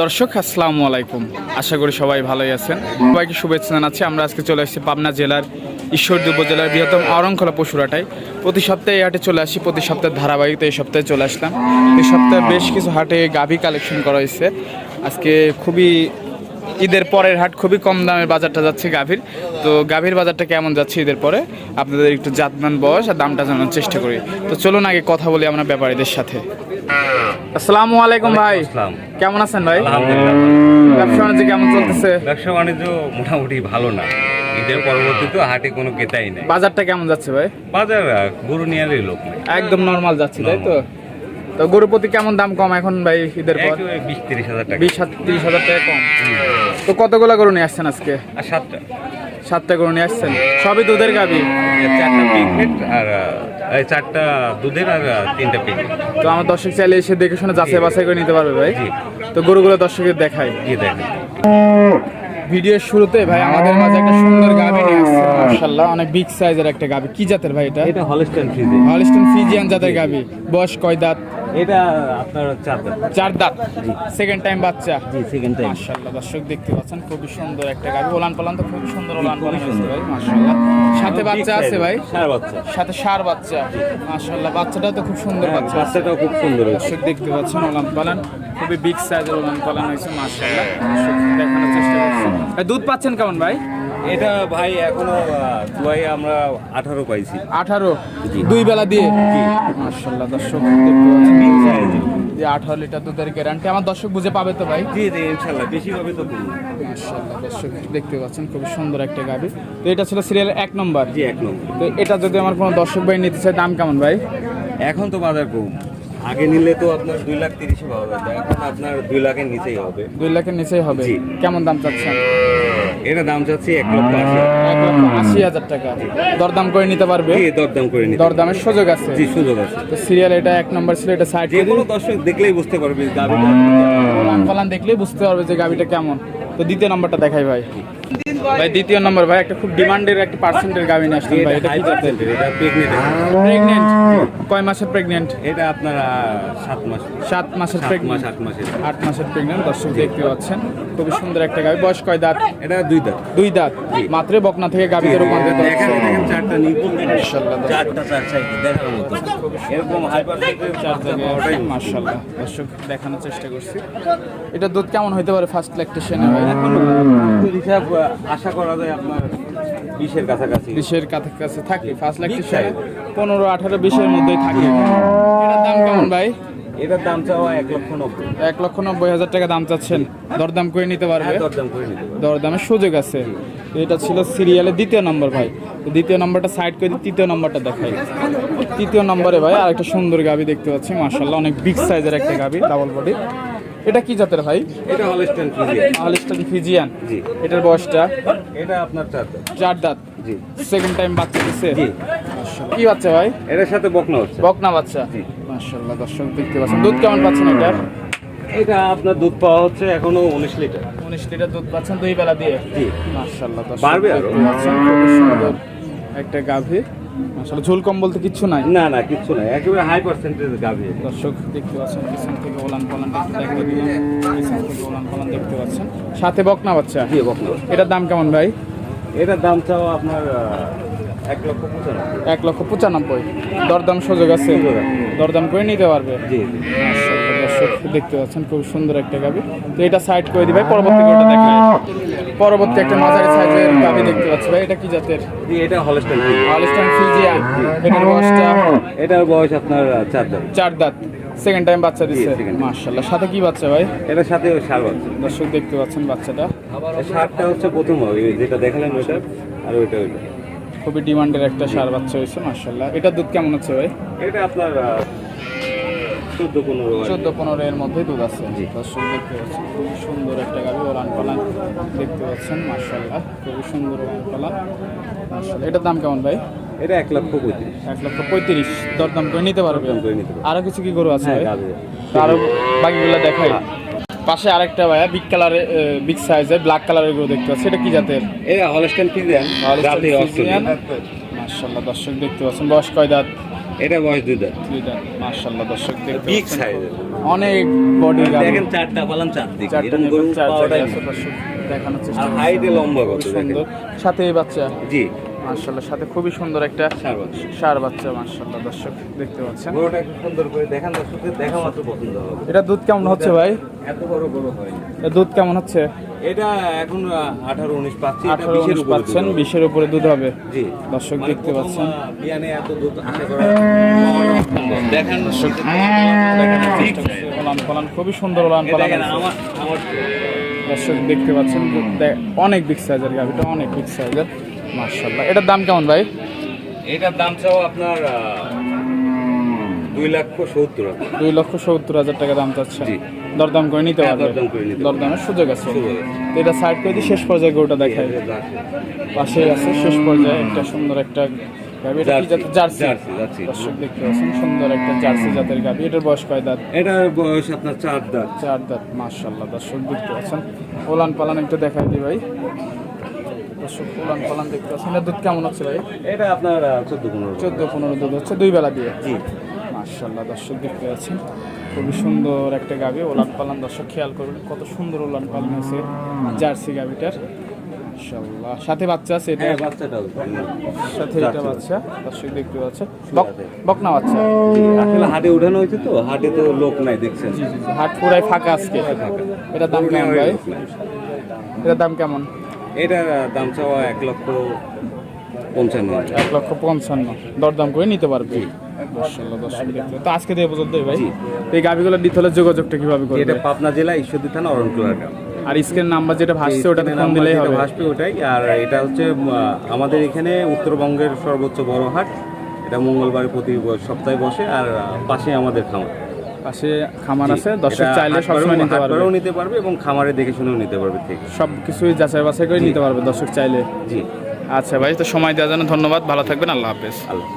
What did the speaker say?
দর্শক, আসসালামু আলাইকুম। আশা করি সবাই ভালোই আছেন। সবাইকে শুভেচ্ছা জানাচ্ছি। আমরা আজকে চলে আসছি পাবনা জেলার ঈশ্বরদী উপজেলার বৃহত্তম আরংখলা পশুরাটাই প্রতি সপ্তাহে এই হাটে চলে আসি, প্রতি সপ্তাহের ধারাবাহিকতা এই সপ্তাহে চলে আসলাম। এই সপ্তাহে বেশ কিছু হাটে গাভী কালেকশন করা হয়েছে। আজকে খুবই ঈদের পরের হাট খুবই কম দামের বাজারটা যাচ্ছে গাভীর। তো গাভীর বাজারটা কেমন যাচ্ছে ঈদের পরে? আপনাদের একটু জাতমান বয়স আর দামটা জানার চেষ্টা করি। তো চলুন আগে কথা বলি আমরা ব্যাপারীদের সাথে। আসসালামু আলাইকুম ভাই। কেমন আছেন ভাই? ব্যবসা বাণিজ্য কেমন চলতেছে? ব্যবসা বাণিজ্য মোটামুটি ভালো না। ঈদের পরবর্তীতে হাটে কোনো ক্রেতাই নেই। বাজারটা কেমন যাচ্ছে ভাই? বাজার গরু নিয়ে আলেই লোক একদম নর্মাল যাচ্ছে তাই তো? তো গরু প্রতি কেমন দাম কম এখন ভাই ঈদের পর? বিশ তিরিশ হাজার টাকা। বিশ তিরিশ হাজার টাকা কম। তো কতগুলো গরু নিয়ে আসছেন আজকে? সাতটা। সাতটা গরু নিয়ে আসছেন। সবই দুধের গাবি? চারটা পিগমেন্ট আর এই চারটা দুধের আর তিনটা তো আমার দর্শক চাইলে এসে দেখে শুনে যাচাই বাছাই করে নিতে পারবে ভাই। তো গরুগুলো দর্শকের দেখাই। দিয়ে দেখেন। ভিডিওর শুরুতে ভাই আমাদের মাঝে একটা সুন্দর গাবি নিয়ে আসছে। মাশাআল্লাহ অনেক বিগ সাইজের একটা গাবি। কি জাতের ভাই এটা? এটা হলস্টাইন ফ্রিজে হলিস্টন ফিজিয়ান জাতের গাবি। বয়স কয় দাঁত? এটা আপনার চার দাম চার দাঁত। সেকেন্ড টাইম বাচ্চা? জি সেকেন্ড টাইম মাশাআল্লাহ দর্শক দেখতে পাচ্ছেন খুবই সুন্দর একটা গাবি। ওলান পালান তো খুবই সুন্দর ওলান পালান হয়েছে ভাই মাশাআল্লাহ। সাথে বাচ্চা আছে ভাই? সার বাচ্চা। সাথে সার বাচ্চা। মাশাআল্লাহ বাচ্চাটা তো খুব সুন্দর হ্যাঁ, বাচ্চা। বাচ্চাটাও খুব সুন্দর দর্শক দেখতে পাচ্ছেন ওলান পালান। খুবই বিগ সাইজের ওলান পালান হয়েছে মাশাআল্লাহ। দেখানোর চেষ্টা করছি। দুধ পাচ্ছেন কেমন ভাই? এটা ভাই এখনও দুয়াই আমরা আঠারো পাইছি। আঠারো? দুই বেলা দিয়ে? মাশাআল্লাহ দর্শক যে আঠারো লিটার দুধের গ্যারান্টি আমার দর্শক বুঝে পাবে তো ভাই? জি জি ইনশাল্লাহ বেশি হবে তো করুন। দর্শক দেখতে পাচ্ছেন খুবই সুন্দর একটা গাবি। তো এটা ছিল সিরিয়াল এক নম্বর জি এক নম্বর তো এটা যদি আমার কোনো দর্শক ভাই নিতে চায় দাম কেমন ভাই? এখন তো বাজার কম। আগে নিলে তো আপনার দুই লাখ তিরিশে পাওয়া যেত এখন আপনার দুই লাখের নিচেই হবে। দুই লাখের নিচেই হবে। জি। কেমন দাম চাচ্ছেন? এটা দাম চাচ্ছি এক লক্ষ আশি এক লক্ষ আশি হাজার টাকা। দরদাম করে নিতে পারবে? জি দরদাম করে নিতে দরদামের সুযোগ আছে। জি সুযোগ আছে। তো সিরিয়াল এটা এক নম্বর ছিল এটা সাইড যে কোনো দর্শক দেখলেই বুঝতে পারবে গাড়িটা পালান দেখলেই বুঝতে পারবে যে গাবিটা কেমন। তো দ্বিতীয় নম্বরটা দেখাই ভাই। ভাই দ্বিতীয় নম্বর ভাই একটা খুব ডিমান্ডের একটা পার্সেন্টের গাবি নিয়ে আসলেন ভাই এটা কি জাতের? এটা প্রেগনেন্ট প্রেগনেন্ট কয় মাসের প্রেগনেন্ট এটা আপনার আহ, সাত মাস। সাত মাসের সাত মাস প্রেগনেন্ট আট মাসের। আট মাসের প্রেগনেন্ট দর্শক দেখতে পাচ্ছেন। খুবই সুন্দর একটা গাবি বয়স কয় দাঁত? এটা দুই দাঁত। দুই দাঁত। মাত্র বকনা থেকে গাবিতে রূপান্তরিত দেখেন হচ্ছে। দেখেন চারটা নিব মাশাআল্লাহ, চারটা চার সাইডে দেখার মতো। এরকম হাই পার্সেন্টের চার জায়গায় মাশাআল্লাহ দর্শক দেখানোর চেষ্টা করছি। এটা দুধ কেমন হতে পারে ফার্স্ট ল্যাকটেশনে হিসাব আশা করা যায় আপনার বিশের কাছাকাছি। বিশের কাছাকাছি থাকে ফার্স্ট পনেরো আঠারো বিশের মধ্যেই থাকে। এটার দাম কেমন ভাই? এটার দাম চাওয়া এক লক্ষ নব্বই। এক লক্ষ নব্বই হাজার টাকা দাম চাচ্ছেন। দরদাম করে নিতে পারবে? হ্যাঁ দরদাম করে নিতে দরদামের সুযোগ আছে। এটা ছিল সিরিয়ালের দ্বিতীয় নম্বর ভাই। দ্বিতীয় নম্বরটা সাইড করে দিয়ে তৃতীয় নম্বরটা দেখাই। তৃতীয় নম্বরে ভাই আর একটা সুন্দর গাবি দেখতে পাচ্ছি। মার্শাল্লাহ অনেক বিগ সাইজের একটা গাবি ডাবল বডি এটা কি জাতের ভাই? এটা হলস্টেন ফ্রিজিয়ান আলিস্টান ফিজিয়ান জি। এটার বয়সটা? এটা আপনার চার দাঁত। চার দাঁত। জি। সেকেন্ড টাইম বাচ্চা দিচ্ছে জি। কি বাচ্চা ভাই? এটার সাথে বকনা হচ্ছে বকনা বাচ্চা। জি। মাশাআল্লাহ দর্শক দেখতে পাচ্ছেন। দুধ কেমন পাচ্ছেন এটা এটা আপনার দুধ পাওয়া হচ্ছে এখনও উনিশ লিটার। উনিশ লিটার দুধ পাচ্ছেন দুই বেলা দিয়ে। জি। মাশাআল্লাহ দর্শক বাড়বে আরও। একটা গাভী। মাশাআল্লাহ ঝুল কম বলতে কিচ্ছু নাই। না না কিচ্ছু না একেবারে হাই পার্সেন্টেজ গাভি। দর্শক দেখতে পাচ্ছেন পিছন থেকে ওলান পালান দেখতে দিলাম পিছন থেকে ওলান পালান দেখতে পাচ্ছেন। সাথে বকনা বাচ্চা। জি বকনা এটার দাম কেমন ভাই? এটার দাম চাও আপনার এক লক্ষ পঁচানব্বই। এক লক্ষ পঁচানব্বই। দরদাম সুযোগ আছে? দরদাম করে নিতে পারবে? জি দেখতে পাচ্ছেন খুব সুন্দর একটা গাবি তো এটা সাইড করে দিবে পরবর্তী দেখায় পরবর্তী একটা মাঝারি সাইজের গাবি দেখতে পাচ্ছি। ভাই এটা কি জাতের? জি এটা হলস্টেন হলিস্টান ফিজিয়ান এটার বয়সটা? এটার বয়স আপনার চার দাঁত। চার দাঁত। সেকেন্ড টাইম বাচ্চা দিচ্ছে মাশাআল্লাহ। সাথে কি বাচ্চা ভাই? এটার সাথে ওই সার বাচ্চা। দর্শক দেখতে পাচ্ছেন বাচ্চাটা। সারটা হচ্ছে প্রথম হবে। যেটা দেখালেন ওইটা আর ওইটা ওইটা। খুবই ডিমান্ডের একটা সার বাচ্চা হয়েছে মাশাআল্লাহ। এটার দুধ কেমন হচ্ছে ভাই? এটা আপনার চোদ্দ পনেরো চোদ্দ পনেরো এর মধ্যে দুধ আছে। দর্শক দেখতে পাচ্ছেন খুবই সুন্দর একটা গাবি ওলান পালান দেখতে পাচ্ছেন মাশাআল্লাহ খুবই সুন্দর ওলান পালান এটার দাম কেমন ভাই? এটা এক লক্ষ পঁয়ত্রিশ। এক লক্ষ পঁয়ত্রিশ। দরদাম করে নিতে পারবে? আরও কিছু কি গরু আছে হ্যাঁ আরও বাকিগুলো দেখাই। পাশে আরেকটা ভাইয়া বিগ কালারের বিগ সাইজের ব্ল্যাক কালারের গরু দেখতে পাচ্ছি। এটা কি জাতের? এটা জাতি অস্ট্রেলিয়া মাশাআল্লাহ দর্শক দেখতে পাচ্ছেন বয়স কয় দাঁত? এটা বয়স দুই দাঁত। দুইটা মাশাআল্লাহ দর্শক দেখতে বিগ সাইজ অনেক বডি দেখেন চারটা বললাম চার দিকে চারটা এরকম গরু পাওয়াটাই দেখানোর চেষ্টা আর হাইটে লম্বা কত সুন্দর। সাথে বাচ্চা। জি। মাশাআল্লাহ সাথে খুবই সুন্দর একটা সার বাচ্চা। সার দর্শক দেখতে পাচ্ছেন। গরুটা একটু সুন্দর করে দেখান দর্শকদের দেখা মাত্র পছন্দ হবে। এটা দুধ কেমন হচ্ছে ভাই? এত বড় গরু হয়নি এটা দুধ কেমন হচ্ছে? এটা এখন আঠারো উনিশ পাচ্ছি এটা আঠারো বিশের উপরে পাচ্ছেন। বিশের উপরে দুধ হবে। জি। দর্শক মানে দেখতে পাচ্ছেন। বিয়ানে এত দুধ আশা করা দেখেন দর্শক। করছি। ওলান খুবই সুন্দর ওলান পালান আমার আমার দর্শক দেখতে পাচ্ছেন অনেক বিগ সাইজের গাভিটা অনেক বিগ সাইজের মার্শাল্লাহ এটার দাম কেমন ভাই? এটার দাম চাও আপনার দুই লক্ষ সত্তর। দুই লক্ষ সত্তর হাজার টাকা দাম। দরদাম করে নিতে হ্যাঁ, পারবে। দরদাম করে নিতে পারবে। দরদামের সুযোগ আছে। এটা সাইড করে দিয়ে শেষ পর্যায়ে গরুটা দেখাই। পাশে আছে শেষ পর্যায়ে একটা সুন্দর একটা সুন্দর একটা জার্সি জাতের গাভি এটার বয়স কয় দাঁত? এটার বয়স আপনার চার দাঁত। চার দাঁত মার্শাল্লাহ দর্শক দেখতে পাচ্ছেন। ওলান পালান একটু দেখাই দিই ভাই। দর্শক ওলান পালান দেখতে পাচ্ছেন। এটা দুধ কেমন হচ্ছে ভাই? এটা আপনার চোদ্দ পনেরো চোদ্দ পনেরো দুধ হচ্ছে। দুই বেলা দিয়ে? জি। মার্শাল্লাহ দর্শক দেখতে পাচ্ছেন। খুবই সুন্দর একটা গাভি ওলান পালান। দর্শক খেয়াল করবেন কত সুন্দর ওলান পালান আছে জার্সি গাভিটার মার্শাল্লাহ সাথে বাচ্চা আছে এটা? হ্যাঁ বাচ্চাটাও সাথে এটা বাচ্চা। দর্শক দেখতে পাচ্ছে আছে। বকনা বাচ্চা। আসলে হাটে উঠানো হয়েছে তো হাটে তো লোক নাই দেখছেন? হাট পুরাই ফাঁকা আজকে। এটার দাম কেমন ভাই। এটার দাম কেমন? এটার দাম চাওয়া এক লক্ষ পঞ্চান্ন এক লক্ষ পঞ্চান্ন। দরদাম করে নিতে পারবে। তো আজকে দিয়ে পর্যন্ত ভাই। এই গাভিগুলো দিতে হলে যোগাযোগটা কীভাবে করবে? এটা পাবনা জেলা ঈশ্বরদী থানা অরণকুলার গ্রাম। আর স্ক্রিন নাম্বার যেটা ভাসছে ওটাতে এই ফোন দিলেই হবে। ভাসবে ওটাই আর এটা হচ্ছে আমাদের এখানে উত্তরবঙ্গের সর্বোচ্চ বড় হাট। এটা মঙ্গলবার প্রতি সপ্তাহে বসে আর পাশে আমাদের খামার। পাশে খামার আছে দর্শক চাইলে সবসময় নিতে পারবে। নিতে পারবে এবং খামারে দেখে শুনেও নিতে পারবে ঠিক। সব কিছুই যাচাই বাছাই করে নিতে পারবে দর্শক চাইলে। জি। আচ্ছা ভাই তো সময় দেওয়ার জন্য ধন্যবাদ ভালো থাকবেন আল্লাহ হাফেজ। আল্লাহ